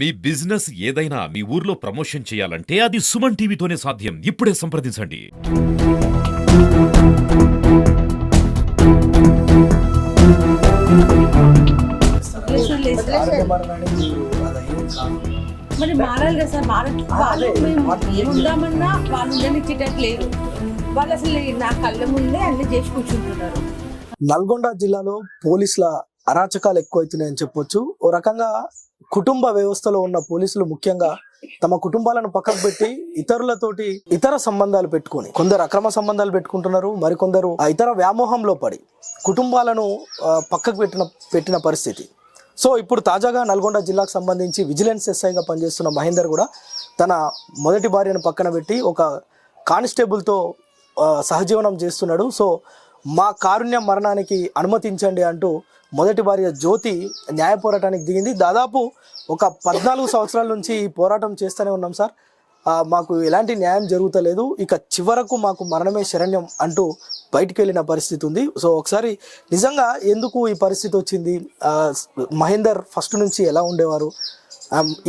మీ business ఏదైనా మీ ఊర్లో promotion చేయాలంటే అది సుమన్ టీవీతోనే సాధ్యం. ఇప్పుడే సంప్రదించండి. మీరు మారాలి కదా సార్ మార వాళ్ళు మేము ఏముందామన్నా వాళ్ళు ఉండనిచ్చేటట్టు లేరు వాళ్ళు అసలు నా కళ్ళ ముందే అన్ని చేసి కూర్చుంటున్నారు. నల్గొండ జిల్లాలో పోలీసుల అరాచకాలు ఎక్కువైతున్నాయని చెప్పొచ్చు. ఓ రకంగా కుటుంబ వ్యవస్థలో ఉన్న పోలీసులు ముఖ్యంగా తమ కుటుంబాలను పక్కకు పెట్టి ఇతరులతోటి ఇతర సంబంధాలు పెట్టుకొని కొందరు అక్రమ సంబంధాలు పెట్టుకుంటున్నారు మరికొందరు ఆ ఇతర వ్యామోహంలో పడి కుటుంబాలను పక్కకు పెట్టిన పెట్టిన పరిస్థితి. సో ఇప్పుడు తాజాగా నల్గొండ జిల్లాకు సంబంధించి విజిలెన్స్ ఎస్ఐగా పనిచేస్తున్న మహేందర్ కూడా తన మొదటి భార్యను పక్కన పెట్టి ఒక కానిస్టేబుల్తో సహజీవనం చేస్తున్నాడు. సో మా కారుణ్య మరణానికి అనుమతించండి అంటూ మొదటి భార్య జ్యోతి న్యాయ పోరాటానికి దిగింది. దాదాపు ఒక పద్నాలుగు సంవత్సరాల నుంచి ఈ పోరాటం చేస్తూనే ఉన్నాం సార్. మాకు ఎలాంటి న్యాయం జరుగుతలేదు. ఇక చివరకు మాకు మరణమే శరణ్యం అంటూ బయటికి వెళ్ళిన పరిస్థితి ఉంది. సో ఒకసారి నిజంగా ఎందుకు ఈ పరిస్థితి వచ్చింది? మహేందర్ ఫస్ట్ నుంచి ఎలా ఉండేవారు?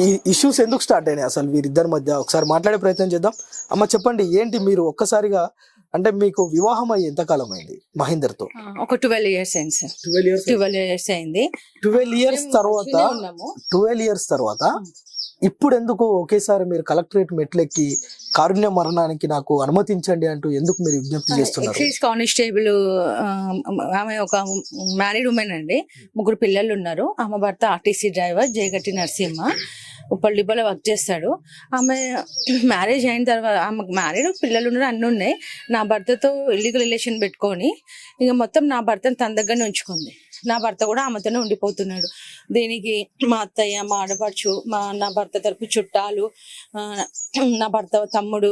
ఈ ఇష్యూస్ ఎందుకు స్టార్ట్ అయినాయి అసలు వీరిద్దరి మధ్య? ఒకసారి మాట్లాడే ప్రయత్నం చేద్దాం. అమ్మ చెప్పండి ఏంటి మీరు ఒక్కసారిగా అంటే మీకు వివాహం అయ్యి ఎంతకాలం అయింది మహేందర్తో? ఆ, ఒక ట్వెల్వ్ ఇయర్స్ అయింది sir. Twelve years twelve years అయింది. ట్వెల్వ్ ఇయర్స్ తర్వాత ట్వెల్వ్ ఇయర్స్ తర్వాత ఇప్పుడు ఎందుకు ఒకేసారి మీరు కలెక్టరేట్ మెట్లెక్కి కారుణ్య మరణానికి నాకు అనుమతించండి అంటూ ఎందుకు మీరు విజ్ఞప్తి చేస్తున్నారు? ఎక్సైజ్ కానిస్టేబుల్ ఆమె ఒక మ్యారీడ్ ఉమెన్ అండి. ముగ్గురు పిల్లలు ఉన్నారు. ఆమె భర్త ఆర్టీసీ డ్రైవర్ జయగట్టి నరసింహ. ఉప్పల్లిబ్బలో వర్క్ చేస్తాడు. ఆమె మ్యారేజ్ అయిన తర్వాత ఆమెకు మ్యారీడ్ పిల్లలు ఉన్నారు అన్నీ ఉన్నాయి. నా భర్తతో ఇల్లీగల్ రిలేషన్ పెట్టుకొని ఇక మొత్తం నా భర్తను తన దగ్గర ఉంచుకుంది. నా భర్త కూడా ఆమెతోనే ఉండిపోతున్నాడు. దీనికి మా అత్తయ్య మా ఆడపడుచు మా నా భర్త తరపు చుట్టాలు ఆ, నా భర్త తమ్ముడు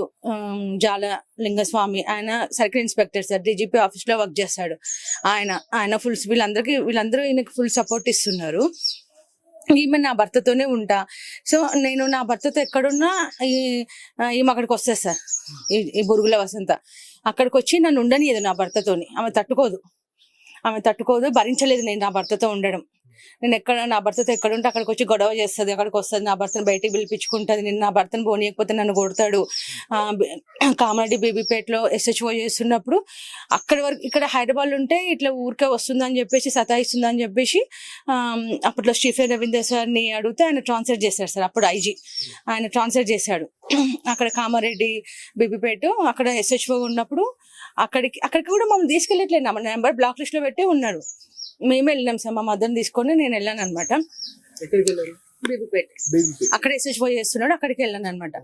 జాల లింగస్వామి ఆయన సర్కిల్ ఇన్స్పెక్టర్ సార్ డీజీపీ ఆఫీస్లో వర్క్ చేస్తాడు. ఆయన ఆయన ఫుల్ వీళ్ళందరికీ వీళ్ళందరూ ఈయనకి ఫుల్ సపోర్ట్ ఇస్తున్నారు. ఈమె నా భర్తతోనే ఉంటా. సో నేను నా భర్తతో ఎక్కడున్నా ఈ ఈమె అక్కడికి వస్తుంది సార్. ఈ ఈ బురుగుల వసంత. అక్కడికి వచ్చి నన్ను ఉండనియదు నా భర్తతోని. ఆమె తట్టుకోదు. ఆమె తట్టుకోదు భరించలేదు నేను నా భర్తతో ఉండడం. నేను ఎక్కడ నా భర్తతో ఎక్కడ ఉంటే అక్కడికి వచ్చి గొడవ చేస్తుంది అక్కడికి వస్తుంది నా భర్తను బయటికి పిలిపించుకుంటుంది నేను నా భర్తను పోనీయకపోతే నన్ను కొడతాడు. కామారెడ్డి బేబీపేటలో ఎస్హెచ్ఓ చేస్తున్నప్పుడు అక్కడి వరకు ఇక్కడ హైదరాబాద్ ఉంటే ఇట్లా ఊరికే వస్తుందని చెప్పేసి సతాయిస్తుందని చెప్పేసి అప్పట్లో స్టీఫెన్ రవీందర్ సార్ని అడిగితే ఆయన ట్రాన్స్లేట్ చేశాడు సార్ అప్పుడు ఐజీ. ఆయన ట్రాన్స్లేట్ చేశాడు. అక్కడ కామారెడ్డి బీబీపేట అక్కడ ఎస్హెచ్ఓ ఉన్నప్పుడు అక్కడికి అక్కడికి కూడా మమ్మల్ని తీసుకెళ్ళట్లేదు. నా నెంబర్ బ్లాక్ లిస్ట్లో పెట్టే ఉన్నాడు మేమే వెళ్ళినాం సార్ మా మదర్ని తీసుకొని నేను వెళ్ళాను అనమాట బేబీపేట. అక్కడ ఎస్హెచ్ఓ చేస్తున్నాడు అక్కడికి వెళ్ళాను అనమాట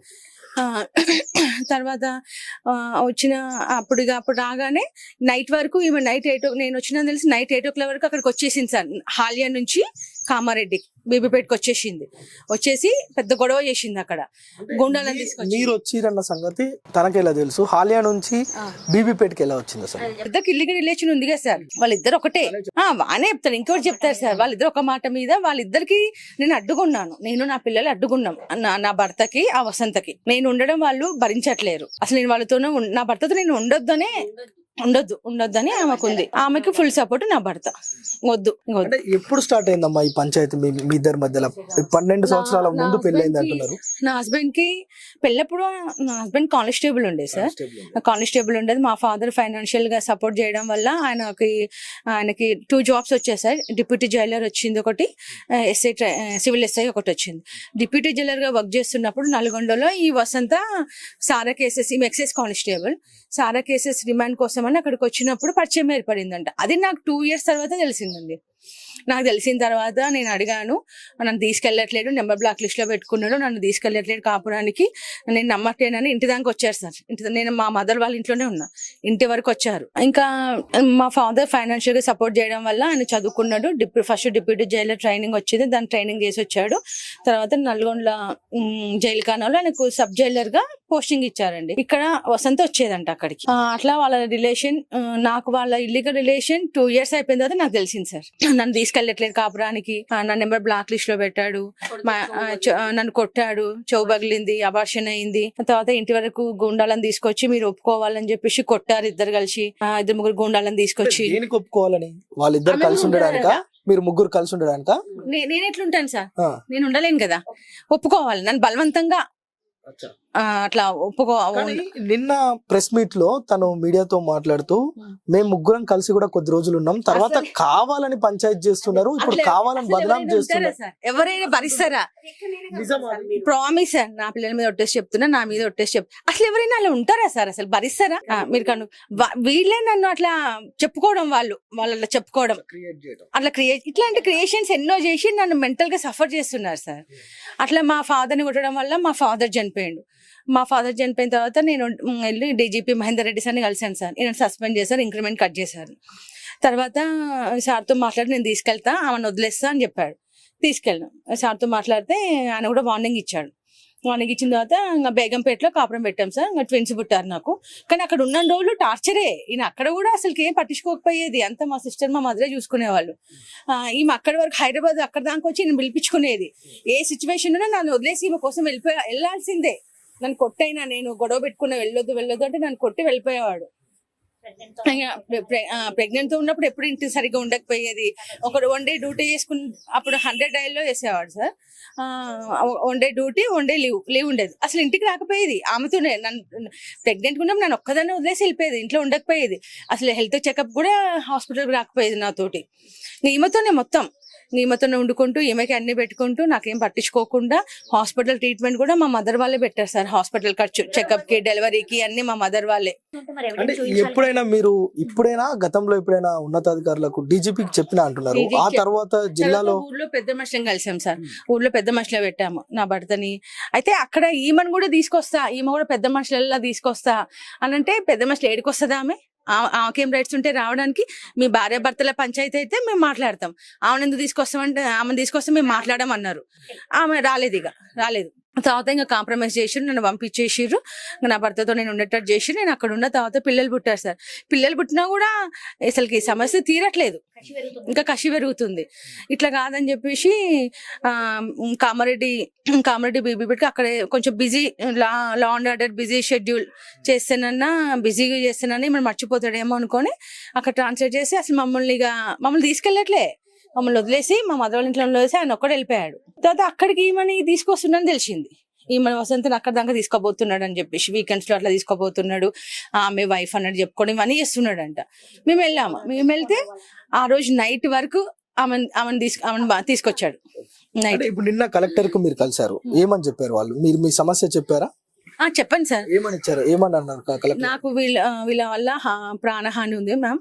తర్వాత వచ్చిన అప్పుడు అప్పుడు రాగానే నైట్ వరకు ఈమె నైట్ ఎయిట్ నేను వచ్చిన తెలిసి నైట్ ఎయిట్ ఓ క్లాక్ వరకు అక్కడికి వచ్చేసింది సార్. హాలియా నుంచి కామారెడ్డి బేబీపేటకి వచ్చేసింది. వచ్చేసి పెద్ద గొడవ చేసింది అక్కడ. గుండాలను తీసుకొచ్చి మీరు వచ్చిరన్న సంగతి తనకెలా తెలుసు? హాలియా నుంచి. బీబీపేటకి ఎలా వచ్చింది అసలు ఇద్దరికి ఇల్లీగల్ రిలేషన్ ఉంది కదా సార్. వాళ్ళిద్దరు ఒకటే. బానే చెప్తారు. ఇంకోటి చెప్తారు సార్. వాళ్ళిద్దరు ఒక మాట మీద వాళ్ళిద్దరికి నేను అడ్డుకున్నాను. నేను నా పిల్లలు అడ్డుకున్నాం. నా నా భర్తకి ఆ వసంతకి. నేను ఉండడం వాళ్ళు భరించట్లేరు. అసలు నేను వాళ్ళతోనే నా భర్తతో నేను ఉండొద్దనే ఉండొద్దు ఉండొద్దని ఆమెకుంది. ఆమెకి ఫుల్ సపోర్ట్ నా భర్త. వద్దు అంటే ఎప్పుడు స్టార్ట్ అయిందమ్మా ఈ పంచాయతీ? మీ ఇద్దరి మధ్యలో ఈ పన్నెండు సంవత్సరాల నా ముందు పెళ్ళైంది అంటున్నారు. నా హస్బెండ్కి పెళ్ళప్పుడు నా హస్బెండ్ కానిస్టేబుల్ ఉండే సార్. కానిస్టేబుల్ ఉండేది. మా ఫాదర్ ఫైనాన్షియల్గా సపోర్ట్ చేయడం వల్ల ఆయనకి ఆయనకి టూ జాబ్స్ వచ్చేసాయి డిప్యూటీ జైలర్ వచ్చింది ఒకటి ఎస్ఐ సివిల్ ఎస్ఐ ఒకటి వచ్చింది. డిప్యూటీ జైలర్గా వర్క్ చేస్తున్నప్పుడు నల్గొండలో ఈ వసంత సారా కేసెస్ ఈమె ఎక్సైజ్ కానిస్టేబుల్ సారా కేసెస్ రిమాండ్ కోసం అని అక్కడికి వచ్చినప్పుడు పరిచయం ఏర్పడిందంట. అది నాకు టూ ఇయర్స్ తర్వాత తెలిసిందండి. నాకు తెలిసిన తర్వాత నేను అడిగాను నన్ను తీసుకెళ్ళట్లేదు నెంబర్ బ్లాక్ లిస్ట్లో పెట్టుకున్నాడు నన్ను తీసుకెళ్ళట్లేదు కాపురానికి. నేను నమ్మట్లేనని ఇంటి దానికి వచ్చారు సార్. ఇంటి నేను మా మదర్ వాళ్ళ ఇంట్లోనే ఉన్నా. ఇంటి వరకు వచ్చారు. ఇంకా మా ఫాదర్ ఫైనాన్షియల్గా సపోర్ట్ చేయడం వల్ల ఆయన చదువుకున్నాడు. డిప్యూ ఫస్ట్ డిప్యూటీ జైలర్ ట్రైనింగ్ వచ్చింది. దాని ట్రైనింగ్ చేసి వచ్చాడు. తర్వాత నల్గొండ జైలు ఖానాలో ఆయనకు సబ్ జైలర్గా పోస్టింగ్ ఇచ్చారండి. ఇక్కడ వసంత వచ్చేదంట అక్కడికి. అట్లా వాళ్ళ రిలేషన్ నాకు వాళ్ళ ఇల్లీగల్ రిలేషన్ టూ ఇయర్స్ అయిపోయిన తర్వాత నాకు తెలిసింది సార్. నన్ను తీసుకెళ్ళట్లేదు కాపురానికి. నా నెంబర్ బ్లాక్ లిస్ట్లో పెట్టాడు. నన్ను కొట్టాడు. చెవు పగిలింది అబార్షన్ అయింది. తర్వాత ఇంటి వరకు గుండాలను తీసుకొచ్చి మీరు ఒప్పుకోవాలని చెప్పేసి కొట్టారు ఇద్దరు కలిసి. ఆ, ఇద్దరు ముగ్గురు గుండాలను తీసుకొచ్చి. ఒప్పుకోవాలని? వాళ్ళిద్దరు కలిసి ఉండడానిక. మీరు ముగ్గురు కలిసి ఉండడానిక? నేను ఎట్లుంటాను సార్? నేను ఉండలేను కదా. ఒప్పుకోవాలి. నన్ను బలవంతంగా అట్లా ఒప్పుకో నిన్న ప్రెస్ మీట్లో తను మీడియాతో మాట్లాడుతూ. మేము. ముగ్గురం కలిసి కూడా కొద్ది రోజులు ఉన్నాం. తర్వాత కావాలని పంచాయతీ చేస్తున్నారు. ఇప్పుడు కావాలని బదనాం చేస్తున్నారు? ఎవరైనా భరిస్తారా? ప్రామిస్ సార్ నా పిల్లల మీద ఒట్టేసి చెప్తున్నా నా మీద ఒట్టేసి చెప్ అసలు ఎవరైనా అలా ఉంటారా సార్? అసలు భరిస్తారా? మీరు కను వీళ్ళే నన్ను అట్లా చెప్పుకోవడం వాళ్ళు వాళ్ళు అట్లా చెప్పుకోవడం అట్లా క్రియేట్ ఇట్లాంటి క్రియేషన్స్ ఎన్నో చేసి నన్ను మెంటల్గా సఫర్ చేస్తున్నారు సార్. అట్లా మా father ని కొట్టడం వల్ల మా ఫాదర్ చనిపోయిండు. మా ఫాదర్ చనిపోయిన తర్వాత నేను వెళ్ళి డీజీపీ మహేందర్ రెడ్డి సార్ని కలిశాను సార్. నేను సస్పెండ్ చేశారు ఇంక్రిమెంట్ కట్ చేశారు. తర్వాత సార్తో మాట్లాడి నేను తీసుకెళ్తా ఆమెను వదిలేస్తా అని చెప్పాడు. తీసుకెళ్ళాను సార్తో మాట్లాడితే ఆయన కూడా వార్నింగ్ ఇచ్చాడు. వానికి ఇచ్చిన తర్వాత ఇంకా బేగంపేటలో కాపురం పెట్టాం సార్. ఇంకా ట్విన్స్ పుట్టారు నాకు. కానీ అక్కడ ఉన్న రోజులు టార్చరే ఈయన అక్కడ కూడా అసలు ఏం పట్టించుకోకపోయేది. అంత మా సిస్టర్ మా మదరే చూసుకునేవాళ్ళు. ఆ, ఈమె అక్కడి వరకు హైదరాబాద్ అక్కడ దాకా వచ్చి నేను పిలిపించుకునేది. ఏ సిచ్యువేషన్ ఉన్నా నన్ను వదిలేసి ఈమె కోసం వెళ్ళిపోయా వెళ్ళాల్సిందే. నన్ను కొట్టైనా నేను గొడవ పెట్టుకున్న వెళ్ళొద్దు వెళ్ళొద్దు అంటే నన్ను కొట్టి వెళ్ళిపోయేవాడు. ప్రెగ్నెంట్తో ఉన్నప్పుడు ఎప్పుడు ఇంటి సరిగ్గా ఉండకపోయేది. ఒక వన్ డే డ్యూటీ చేసుకుని అప్పుడు హండ్రెడ్ డైల్లో వేసేవాడు sir. One day duty one day leave leave ఉండేది. అసలు ఇంటికి రాకపోయేది. ఆమెతోనే నన్ను ప్రెగ్నెంట్ ఉన్నప్పుడు నన్ను ఒక్కదాన్ని వదిలేసి వెళ్ళిపోయేది. ఇంట్లో ఉండకపోయేది. అసలు హెల్త్ చెకప్ కూడా హాస్పిటల్కి రాకపోయేది నాతోటి. ఈమెతోనే మొత్తం. ఈమెతోనే వండుకుంటూ ఈమెకి అన్ని పెట్టుకుంటూ నాకేం పట్టించుకోకుండా హాస్పిటల్ ట్రీట్మెంట్ కూడా మా మదర్ వాళ్ళే పెట్టారు సార్. హాస్పిటల్ ఖర్చు చెకప్కి డెలివరీకి అన్ని మా మదర్ వాళ్ళే. అంటే ఎప్పుడైనా మీరు ఇప్పుడైనా గతంలో ఎప్పుడైనా ఉన్నతాధికారులకు డీజీపీకి చెప్పినా అంటున్నారు. ఆ తర్వాత జిల్లాలో ఊర్లో పెద్ద మనుషులను కలిసాం సార్. ఊర్లో పెద్ద మనుషులు పెట్టాము నా భర్తని. అయితే అక్కడ ఈమెను కూడా తీసుకొస్తా ఈమె కూడా పెద్ద మనుషులలో తీసుకొస్తా అని అంటే పెద్ద మనుషులు ఏడికొస్తుందా ఆమె? ఆమెకేం రైట్స్ ఉంటే రావడానికి మీ భార్య భర్తల పంచాయతీ అయితే మేము మాట్లాడతాం. ఆమెను ఎందుకు తీసుకొస్తామంటే ఆమెను తీసుకొస్తే మేము మాట్లాడమన్నారు. ఆమె రాలేదు ఇక. రాలేదు. తర్వాత ఇంకా కాంప్రమైజ్ చేసి నన్ను పంపించేసిర్రు. ఇంకా నా భర్తతో నేను ఉండేటట్టు చేసి నేను అక్కడ ఉన్న తర్వాత పిల్లలు పుట్టారు సార్. పిల్లలు పుట్టినా కూడా అసలుకి ఈ సమస్య తీరట్లేదు. ఇంకా కసి పెరుగుతుంది. ఇట్లా కాదని చెప్పేసి కామారెడ్డి కామారెడ్డి బీబీపీకి అక్కడ కొంచెం busy law law and order busy schedule చేస్తానన్నా బిజీగా చేస్తానని మనం మర్చిపోతాడేమో అనుకొని అక్కడ ట్రాన్స్లేట్ చేసి అసలు మమ్మల్ని ఇక మమ్మల్ని తీసుకెళ్ళట్లే. మమ్మల్ని వదిలేసి మా మదర్ వాళ్ళ ఇంట్లో వదిలేసి ఆయన ఒక్కడే వెళ్ళిపోయాడు. తర్వాత అక్కడికి ఈమెని తీసుకొస్తున్నాడని తెలిసింది. ఈమె వసంతని అక్కడ దాకా తీసుకోబోతున్నాడు అని చెప్పేసి వీకెండ్స్లో అట్లా తీసుకోబోతున్నాడు ఆమె వైఫ్ అన్నట్టు చెప్పుకొని ఇవన్నీ చేస్తున్నాడంట. మేము వెళ్ళాము. మేము వెళ్తే ఆ రోజు నైట్ వరకు ఆమె ఆమెను తీసుకు ఆమెను తీసుకొచ్చాడు. నైట్ అంటే ఇప్పుడు నిన్న కలెక్టర్కు మీరు కలిసారు ఏమని చెప్పారు వాళ్ళు? మీరు మీ సమస్య చెప్పారా? చెప్పండి సార్. ఏమని ఇచ్చారు ఏమని అన్నారు నాకు వీళ్ళ వీళ్ళ వల్ల ప్రాణహాని ఉంది మ్యామ్.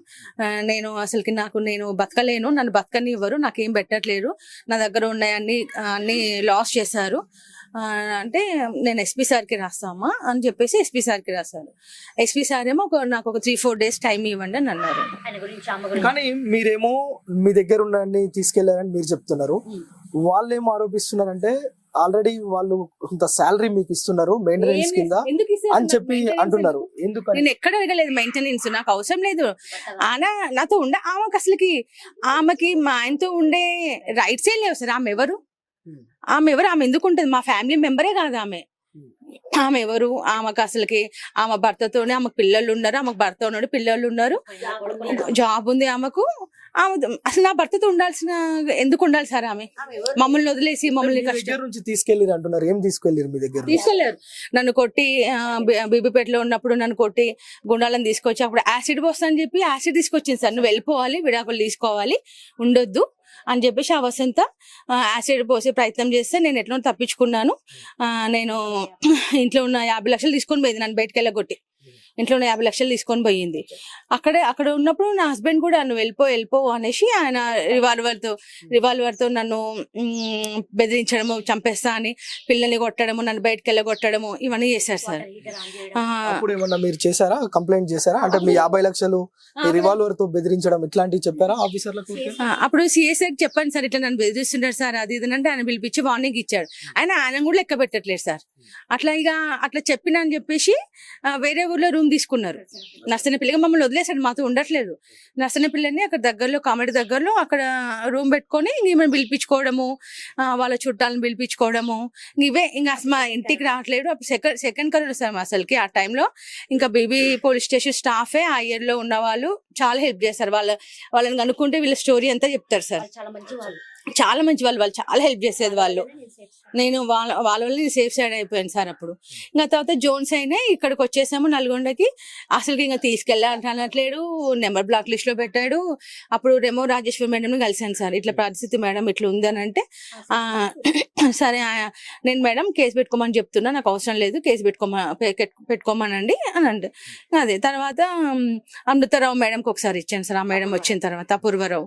నేను అసలుకి నాకు నేను బతకలేను. నన్ను బతకనివ్వరు. నాకేం పెట్టట్లేరు. నా దగ్గర ఉన్నాయన్ని ఆ, అన్ని లాస్ చేశారు. అంటే నేను ఎస్పీ సార్కి రాస్తామా అని చెప్పేసి ఎస్పీ సార్కి రాశారు. ఎస్పీ సార్ ఏమో ఒక- నాకు ఒక త్రీ ఫోర్ డేస్ టైం ఇవ్వండి అని అన్నారు. కానీ మీరేమో మీ దగ్గర ఉన్న తీసుకెళ్ళారని మీరు చెప్తున్నారు. వాళ్ళు ఏమో ఆరోపిస్తున్నారంటే ఆల్రెడీ వాళ్ళు కొంత శాలరీ మీకు ఇస్తున్నారు మెయింటెనెన్స్ కింద అని నాకు చెప్పి అంటున్నారు. ఎందుకని? నేను ఎక్కడ అడగలేదు మెయింటెనెన్స్ నాకు అవసరం లేదు. ఆన నాతో ఉండే ఆమెకు అసలుకి ఆమెకి మా ఆయనతో ఉండే రైట్స్ ఏ లేవు సార్. ఆమె ఎవరు? Hmm. ఆమె ఎవరు? ఆమె ఎందుకు ఉంటుంది? మా ఫ్యామిలీ మెంబరే కాదు ఆమె. ఆమె ఎవరు? ఆమెకు అసలుకి ఆమె భర్తతోనే ఆమెకు పిల్లలు ఉన్నారు ఆమెకు భర్త ఉన్నాడు పిల్లలు ఉన్నారు. జాబ్ ఉంది ఆమెకు. ఆమె అసలు నా భర్తతో ఉండాల్సిన ఎందుకు ఉండాలి సార్ ఆమె? మమ్మల్ని వదిలేసి మమ్మల్ని కష్టం. నుంచి తీసుకెళ్ళారు అంటున్నారు. ఏం తీసుకెళ్ళారు మీ దగ్గర? తీసుకెళ్ళారు నన్ను కొట్టి బీబీపేటలో ఉన్నప్పుడు నన్ను కొట్టి గుండాలను తీసుకొచ్చి అప్పుడు యాసిడ్ పోస్తా అని చెప్పి యాసిడ్ తీసుకొచ్చింది సార్. నువ్వు వెళ్ళిపోవాలి విడాకులు తీసుకోవాలి ఉండొద్దు అని చెప్పేసి ఆ వసంత యాసిడ్ పోసే ప్రయత్నం చేస్తే నేను ఎట్లా తప్పించుకున్నాను. నేను ఇంట్లో ఉన్న యాభై లక్షలు తీసుకొని పోయింది నన్ను బయటకు వెళ్ళగొట్టి. ఇంట్లో ఉన్న యాభై లక్షలు తీసుకొని పోయింది. అక్కడే అక్కడ ఉన్నప్పుడు నా హస్బెండ్ కూడా నువ్వు వెళ్ళిపో వెళ్ళిపో అనేసి ఆయన రివాల్వర్తో రివాల్వర్తో నన్ను బెదిరించడము చంపేస్తా అని పిల్లల్ని కొట్టడము నన్ను బయటకు వెళ్ళగొట్టడము ఇవన్నీ చేశారు సార్. అప్పుడు ఏమన్నా మీరు చేశారా? కంప్లైంట్ చేశారా? అంటే మీ యాభై లక్షలు రివాల్వర్తో బెదిరించడం ఇట్లాంటివి చెప్పారా ఆఫీసర్లకు అప్పుడు సిఎస్ఐ చెప్పండి సార్ ఇట్లా నన్ను బెదిరిస్తున్నారు సార్ అది ఇది అంటే ఆయన పిలిపించి వార్నింగ్ ఇచ్చాడు. ఆయన ఆయన కూడా లెక్క పెట్టట్లేదు సార్. అట్లా ఇక అట్లా చెప్పిన అని చెప్పేసి వేరే ఊర్లో రూమ్ తీసుకున్నారు. నర్సన పిల్లగా మమ్మల్ని వదిలేసాడు మాతో ఉండట్లేదు. నర్సన పిల్లని అక్కడ దగ్గరలో కామెడీ దగ్గరలో అక్కడ రూమ్ పెట్టుకొని ఇంక ఈమెను పిలిపించుకోవడము వాళ్ళ చుట్టాలను పిలిపించుకోవడము. ఇవే ఇంకా అసలు మా ఇంటికి రావట్లేదు. అప్పుడు సెకండ్ సెకండ్ కలర్ సార్ అసలుకి ఆ టైంలో. ఇంకా బీబీ పోలీస్ స్టేషన్ స్టాఫే ఆ ఇయర్లో ఉన్న వాళ్ళు చాలా హెల్ప్ చేస్తారు. వాళ్ళ వాళ్ళని కనుక్కుంటే వీళ్ళ స్టోరీ అంతా చెప్తారు సార్. చాలా మంచి వాళ్ళు చాలా మంచి వాళ్ళు వాళ్ళు చాలా హెల్ప్ చేసేది వాళ్ళు నేను వాళ్ళ వాళ్ళ వల్ల నేను సేఫ్ సైడ్ అయిపోయాను సార్ అప్పుడు. ఇంకా తర్వాత జోన్స్ అయినా ఇక్కడికి వచ్చేసాము నల్గొండకి. అసలు ఇంకా తీసుకెళ్ళట్లేడు నెంబర్ బ్లాక్ లిస్ట్లో పెట్టాడు. అప్పుడు రెమో రాజేశ్వరి మేడం కలిశాను సార్. ఇట్లా పరిస్థితి మేడం ఇట్లా ఉంది అని అంటే సరే నేను మేడం కేసు పెట్టుకోమని చెప్తున్నా నాకు అవసరం లేదు కేసు పెట్టుకోమ పెట్టుకోమనండి అని అంటే. అదే తర్వాత అమృతారావు మేడంకి ఒకసారి ఇచ్చాను సార్. ఆ మేడం వచ్చిన తర్వాత అపూర్వరావు.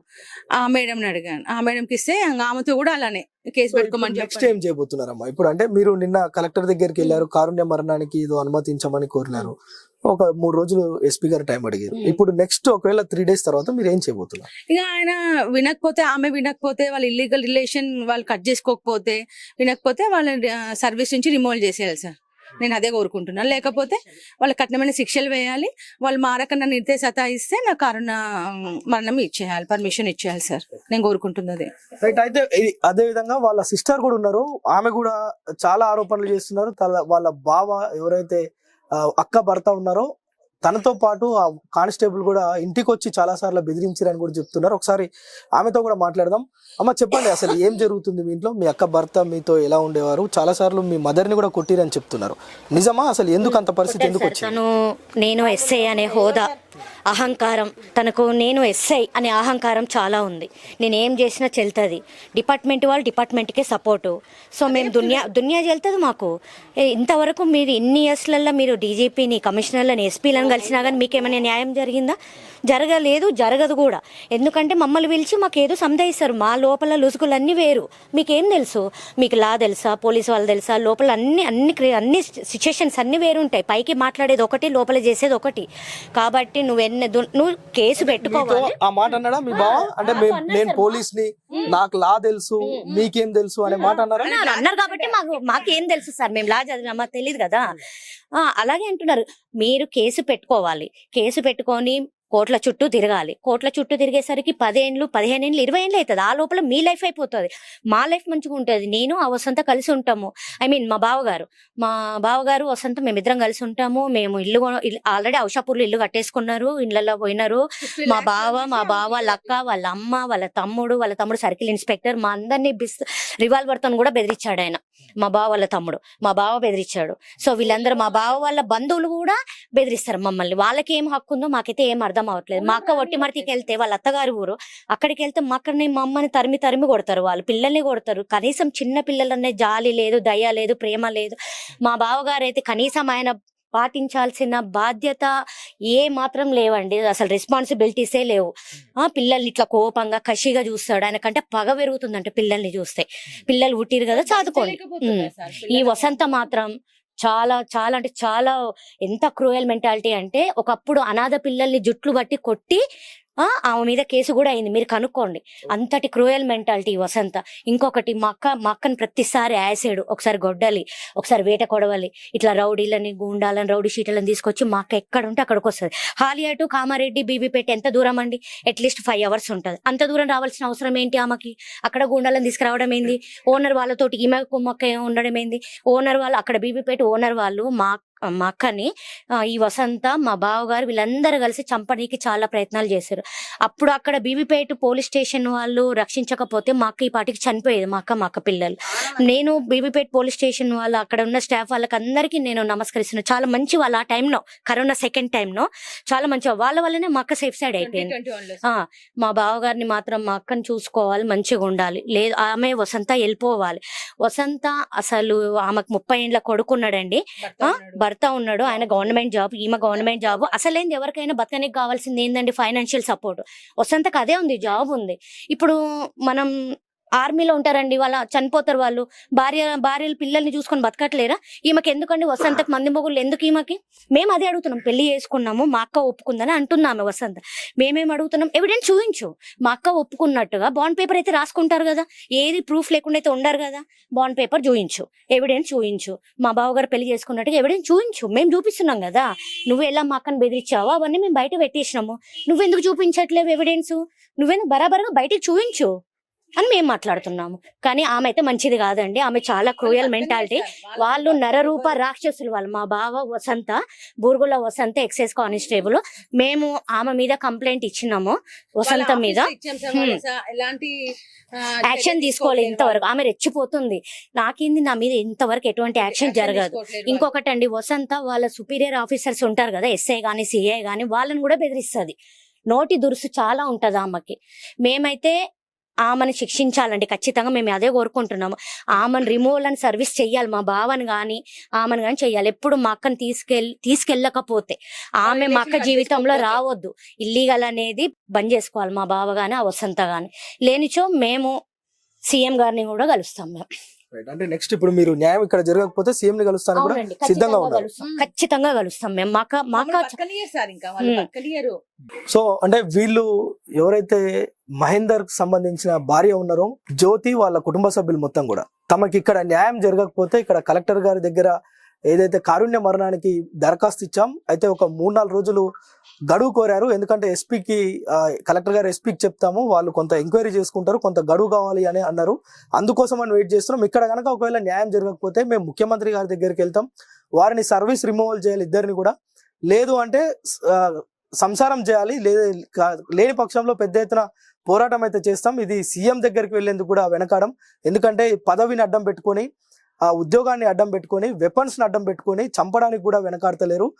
ఆ మేడంని అడిగాను. ఆ మేడంకి ఇంకా ఆమెతో కూడా అలానే కేసు పెట్టుకోమని నెక్స్ట్ ఏం చేయబోతున్నారమ్మా? ఇప్పుడు అంటే మీరు నిన్న కలెక్టర్ దగ్గరికి వెళ్ళారు కారుణ్య మరణానికి ఏదో అనుమతించమని కోరినారు. ఒక మూడు రోజులు ఎస్పీ గారు టైం అడిగారు. Hmm. ఇప్పుడు నెక్స్ట్ ఒకవేళ త్రీ డేస్ తర్వాత మీరు ఏం చేయబోతున్నారు? ఇక ఆయన వినకపోతే ఆమె వినకపోతే వాళ్ళ ఇల్లీగల్ రిలేషన్ వాళ్ళు కట్ చేసుకోకపోతే వినకపోతే వాళ్ళ సర్వీస్ నుంచి రిమూవ్ చేసేయాలి సార్. నేను అదే కోరుకుంటున్నాను. లేకపోతే వాళ్ళ కఠినమైన శిక్షలు వేయాలి. వాళ్ళు మారక నన్ను నిర్తే సతాయిస్తే నాకు కరోన మరణం ఇచ్చేయాలి పర్మిషన్ ఇచ్చేయాలి సార్. నేను కోరుకుంటున్నది రైట్ అయితే అదే విధంగా వాళ్ళ సిస్టర్ కూడా ఉన్నారు. ఆమె కూడా చాలా ఆరోపణలు చేస్తున్నారు. తల- వాళ్ళ బావ ఎవరైతే అక్క భర్త ఉన్నారో తనతో పాటు ఆ కానిస్టేబుల్ కూడా ఇంటికి వచ్చి చాలా సార్లు బెదిరించారని కూడా చెప్తున్నారు. ఒకసారి ఆమెతో కూడా మాట్లాడదాం. అమ్మ చెప్పండి అసలు ఏం జరుగుతుంది మీ ఇంట్లో? మీ అక్క భర్త మీతో ఎలా ఉండేవారు? చాలా సార్లు మీ మదర్ని కూడా కొట్టిరని చెప్తున్నారు. నిజమా? అసలు ఎందుకు అంత పరిస్థితి ఎందుకు వచ్చింది తను నేను ఎస్ఐ అనే హోదా అహంకారం. తనకు నేను ఎస్ఐ అనే అహంకారం చాలా ఉంది. నేను ఏం చేసినా చెల్తుంది. డిపార్ట్మెంట్ వాళ్ళు డిపార్ట్మెంట్కే సపోర్టు. సో మేము దునియా దునియా చెల్తుంది మాకు. ఇంతవరకు మీరు ఇన్ని ఇయర్స్లలో మీరు డీజీపీని కమిషనర్లని ఎస్పీలను కలిసినా కానీ మీకు ఏమైనా న్యాయం జరిగిందా? జరగలేదు జరగదు కూడా. ఎందుకంటే మమ్మల్ని పిలిచి మాకు ఏదో సందేహిస్తారు. మా లోపల లుసుగులన్నీ వేరు. మీకేం తెలుసు? మీకు లా తెలుసా? పోలీసు వాళ్ళు తెలుసా? లోపల అన్ని అన్ని అన్ని సిచ్యుయేషన్స్ అన్ని వేరు ఉంటాయి. పైకి మాట్లాడేది ఒకటి లోపల చేసేది ఒకటి. కాబట్టి నువ్వు ఎన్ని నువ్వు కేసు పెట్టుకోవాలి. ఆ మాట అన్నాడా మీ బావ? అంటే మేము నేను పోలీస్ని నాకు లా తెలుసు మీకేం తెలుసు అనే మాట అన్నారా? అన్నారు కాబట్టి మాకు మాకేం తెలుసు సార్. మేము లా చదివినా మాకు తెలియదు కదా. ఆ, అలాగే అంటున్నారు. మీరు కేసు పెట్టుకోవాలి. కేసు పెట్టుకొని కోట్ల చుట్టూ తిరగాలి. కోట్ల చుట్టూ తిరిగేసరికి పదేండ్లు పదిహేను ఏళ్ళు ఇరవై ఏళ్ళు అవుతుంది ఆ లోపల మీ లైఫ్ అయిపోతుంది. మా లైఫ్ మంచిగా ఉంటుంది. నేను ఆ వసంత కలిసి ఉంటాము. ఐ మీన్ మా బావగారు. మా బావగారు వసంత మేమిద్దరం కలిసి ఉంటాము. మేము ఇల్లు ఆల్రెడీ ఔషాపూర్లో ఇల్లు కట్టేసుకున్నారు. ఇళ్ళల్లో పోయినారు. మా బావ మా బావ వాళ్ళ అక్క వాళ్ళ అమ్మ వాళ్ళ తమ్ముడు వాళ్ళ తమ్ముడు సర్కిల్ ఇన్స్పెక్టర్. మా అందరినీ బిస్ రివాల్వర్తో కూడా బెదిరించాడు ఆయన. మా బావ వాళ్ళ తమ్ముడు మా బావ బెదిరించాడు సో వీళ్ళందరూ మా బావ వాళ్ళ బంధువులు కూడా బెదిరిస్తారు మమ్మల్ని. వాళ్ళకి ఏం హక్కు ఉందో మాకైతే ఏం అర్థం అవ్వట్లేదు. మా అక్క ఒట్టి మరతికి వెళ్తే వాళ్ళ అత్తగారి ఊరు అక్కడికి వెళ్తే మా అక్కడిని మా అమ్మని తరిమి తరిమి కొడతారు. వాళ్ళు పిల్లల్ని కొడతారు. కనీసం చిన్న పిల్లలనే జాలి లేదు దయ లేదు ప్రేమ లేదు. మా బావగారు అయితే కనీసం ఆయన పాటించాల్సిన బాధ్యత ఏ మాత్రం లేవండి. అసలు రెస్పాన్సిబిలిటీసే లేవు. ఆ పిల్లల్ని ఇట్లా కోపంగా కషిగా చూస్తాడు. ఆయన కంటే పగ పెరుగుతుందంట పిల్లల్ని చూస్తే. పిల్లలు పుట్టిరు కదా చదువుకోండి. ఈ వసంత మాత్రం చాలా చాలా అంటే చాలా ఎంత క్రూయల్ మెంటాలిటీ అంటే ఒకప్పుడు అనాథ పిల్లల్ని జుట్లు బట్టి కొట్టి ఆమె మీద కేసు కూడా అయింది. మీరు కనుక్కోండి. అంతటి క్రూయల్ మెంటాలిటీ వసంత. ఇంకొకటి మా అక్క మా అక్కని ప్రతిసారి యాసిడ్ ఒకసారి గొడ్డలి ఒకసారి వేట కొడవలి. ఇట్లా రౌడీలని గూండాలని రౌడీ షీటలను తీసుకొచ్చి మా అక్క ఎక్కడ ఉంటే అక్కడికి వస్తుంది. హాలియా టు కామారెడ్డి బీబీపేట ఎంత దూరం అండి? అట్లీస్ట్ ఫైవ్ అవర్స్ ఉంటుంది. అంత దూరం రావాల్సిన అవసరం ఏంటి ఆమెకి? అక్కడ గుండాలను తీసుకురావడం ఏంది? ఓనర్ వాళ్ళతోటి ఈమె కుమ్మక్క ఉండడం ఏంది? ఓనర్ వాళ్ళు అక్కడ బీబీపేట ఓనర్ వాళ్ళు మా మా అక్కని ఈ వసంత మా బావగారు వీళ్ళందరూ కలిసి చంపడానికి చాలా ప్రయత్నాలు చేశారు. అప్పుడు అక్కడ బీబీపేట పోలీస్ స్టేషన్ వాళ్ళు రక్షించకపోతే మా అక్క ఈ పాటికి చనిపోయేది మా అక్క మా అక్క పిల్లలు. నేను బీబీపేట పోలీస్ స్టేషన్ వాళ్ళు అక్కడ ఉన్న స్టాఫ్ వాళ్ళకి అందరికీ నేను నమస్కరిస్తున్నాను. చాలా మంచి వాళ్ళు ఆ టైంలో కరోనా సెకండ్ టైంలో. చాలా మంచి వాళ్ళ. వల్లనే మా అక్క సేఫ్ సైడ్ అయిపోయింది. ఆ, మా బావగారిని మాత్రం మా అక్కని చూసుకోవాలి మంచిగా ఉండాలి. లేదు ఆమె వసంత వెళ్ళిపోవాలి. వసంత అసలు ఆమెకు ముప్పై ఏండ్ల కొడుకున్నాడండి. భర్త ఉన్నాడు. ఆయన గవర్నమెంట్ జాబ్ ఈమె గవర్నమెంట్ జాబ్. అసలేంది? ఎవరికైనా బతకనికి కావాల్సింది ఏంటంటే ఫైనాన్షియల్ సపోర్ట్. వసంతకు అదే ఉంది. జాబ్ ఉంది. ఇప్పుడు మనం ఆర్మీలో ఉంటారండి వాళ్ళ చనిపోతారు వాళ్ళు. భార్య భార్యలు పిల్లల్ని చూసుకొని బతకట్లేరా? ఈమెకి ఎందుకండి వసంతకు మంది మొగుళ్ళు ఎందుకు ఈమెకి? మేము అదే అడుగుతున్నాం పెళ్ళి చేసుకున్నాము మా అక్క ఒప్పుకుందని అంటున్నాము వసంత. మేమేం అడుగుతున్నాం? ఎవిడెన్స్ చూపించు మా అక్క ఒప్పుకున్నట్టుగా బాండ్ పేపర్ అయితే రాసుకుంటారు కదా ఏది ప్రూఫ్ లేకుండా అయితే ఉండరు కదా బాండ్ పేపర్ చూపించు ఎవిడెన్స్ చూపించు మా బావగారు పెళ్ళి చేసుకున్నట్టుగా ఎవిడెన్స్ చూపించు మేము చూపిస్తున్నాం కదా. నువ్వు ఎలా మా అక్కని బెదిరించావో అవన్నీ మేము బయట పెట్టేసినాము. నువ్వెందుకు చూపించట్లేవు ఎవిడెన్స్? నువ్వెందుకు బరాబర్గా బయటకు చూపించు అని మేము మాట్లాడుతున్నాము. కానీ ఆమె అయితే మంచిది కాదండి. ఆమె చాలా క్రూయల్ మెంటాలిటీ. వాళ్ళు నరరూప రాక్షసులు వాళ్ళు. మా బావ వసంత బూరుగుల వసంత ఎక్సైజ్ కానిస్టేబుల్. మేము ఆమె మీద కంప్లైంట్ ఇచ్చినాము వసంత మీద. ఎలాంటి యాక్షన్ తీసుకోవాలి ఇంతవరకు. ఆమె రెచ్చిపోతుంది. నాకేంది నా మీద ఇంతవరకు ఎటువంటి యాక్షన్ జరగదు. ఇంకొకటి అండి వసంత వాళ్ళ సుపీరియర్ ఆఫీసర్స్ ఉంటారు కదా ఎస్ఐ గాని సిఐ గాని వాళ్ళని కూడా బెదిరిస్తుంది. నోటి దురుసు చాలా ఉంటది ఆమెకి. మేమైతే ఆమెను శిక్షించాలండి ఖచ్చితంగా మేము అదే కోరుకుంటున్నాము. ఆమెను రిమూవల్ అని సర్వీస్ చేయాలి మా బావని కానీ ఆమెను కానీ చెయ్యాలి. ఎప్పుడు మా అక్కని తీసుకెళ్ళి తీసుకెళ్ళకపోతే ఆమె మా అక్క జీవితంలో రావద్దు. ఇల్లీగల్ అనేది బంద్ చేసుకోవాలి మా బావ కానీ ఆ వసంత కానీ లేనిచో మేము సీఎం గారిని కూడా కలుస్తాం మేము. అంటే నెక్స్ట్ ఇప్పుడు మీరు న్యాయం ఇక్కడ జరగకపోతే సీఎం ని కలుస్తాను కూడా అవునండి, సిద్ధంగా ఖచ్చితంగా ఉన్నారు కలుస్తాం ఖచ్చితంగా కలుస్తాం మేము. మాక మాక సార్ ఇంకా వాళ్ళు సో అంటే వీళ్ళు ఎవరైతే మహేందర్కి సంబంధించిన భార్య ఉన్నారో జ్యోతి వాళ్ళ కుటుంబ సభ్యులు మొత్తం కూడా. తమకి ఇక్కడ న్యాయం జరగకపోతే ఇక్కడ కలెక్టర్ గారి దగ్గర ఏదైతే కారుణ్య మరణానికి దరఖాస్తు ఇచ్చాం అయితే ఒక మూడు నాలుగు రోజులు గడువు కోరారు. ఎందుకంటే ఎస్పీకి కలెక్టర్ గారు ఎస్పీకి చెప్తాము వాళ్ళు కొంత ఎంక్వైరీ చేసుకుంటారు కొంత గడువు కావాలి అని అన్నారు. అందుకోసం అని వెయిట్ చేస్తున్నాం. ఇక్కడ కనుక ఒకవేళ న్యాయం జరగకపోతే మేము ముఖ్యమంత్రి గారి దగ్గరికి వెళ్తాం. వారిని సర్వీస్ రిమూవల్ చేయాలి ఇద్దరిని కూడా. లేదు అంటే సంసారం చేయాలి. లే- లేని పక్షంలో పెద్ద ఎత్తున పోరాటం అయితే చేస్తాం. ఇది సీఎం దగ్గరికి వెళ్ళేందుకు కూడా వెనకాడం. ఎందుకంటే పదవిని అడ్డం పెట్టుకొని ఆ ఉద్యోగాన్ని అడ్డం పెట్టుకొని వెపన్స్ని అడ్డం పెట్టుకొని చంపడానికి కూడా వెనకాడతలేరు.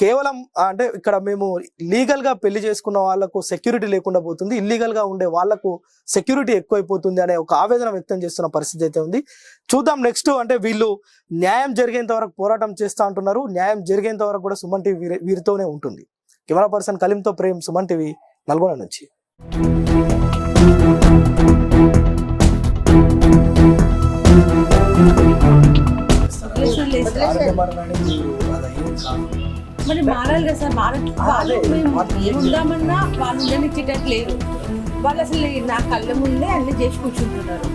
కేవలం అంటే ఇక్కడ మేము లీగల్గా పెళ్ళి చేసుకున్న వాళ్ళకు సెక్యూరిటీ లేకుండా పోతుంది. ఇల్లీగల్గా ఉండే వాళ్ళకు సెక్యూరిటీ ఎక్కువైపోతుంది అనే ఒక ఆవేదన వ్యక్తం చేస్తున్న పరిస్థితి అయితే ఉంది. చూద్దాం నెక్స్ట్ అంటే వీళ్ళు న్యాయం జరిగేంత వరకు పోరాటం చేస్తూ అంటున్నారు. న్యాయం జరిగేంత వరకు కూడా సుమన్ టీవీ వీరి- వీరితోనే ఉంటుంది. కెమెరా పర్సన్ కలీంతో ప్రేమ్ సుమన్ టీవీ నల్గొండ నుంచి. మరి మారాలి కదా సార్ మార వాళ్ళు మేము ఏముందామన్నా వాళ్ళు ఉండనిచ్చేటట్టు లేరు. వాళ్ళు అసలు నా కళ్ళ ముందే అన్ని చేసి కూర్చుంటున్నారు.